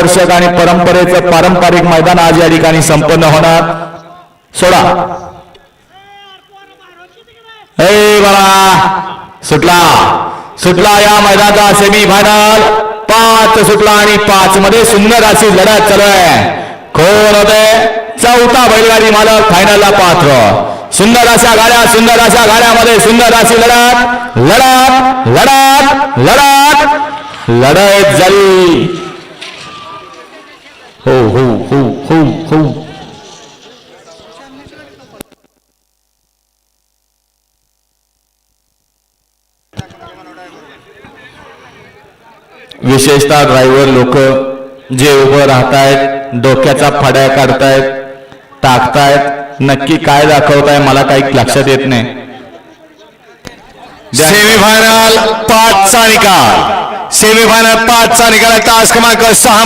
आकर्षक आणि परंपरेचं पारंपरिक मैदान आज या ठिकाणी संपन्न होणार. सोडा. ए बरा सुटला. सुटला या मैदानाचा सेमी फायनल पाच सुटला आणि पाच मध्ये सुंदर अशी लढत चालू आहे. कोण होते. चौथा बैलगाडी मालक फायनलला पात्र. सुंदर अशा गाड्या सुंदर अशा गाड्यामध्ये सुंदर अशी लढत. लढत लढत लढत. लढत झाली. हो हो हो हो हो. विशेषतः ड्रायव्हर लोक जे उभं राहतायत डोक्याचा फड्या काढतायत टाकतायत नक्की काय दाखवताय मला काही लक्षात येत नाही. सेमीफायनल पाचचा निकाल. सेमीफायनल पाचचा निकाल तास क्रमांक सहा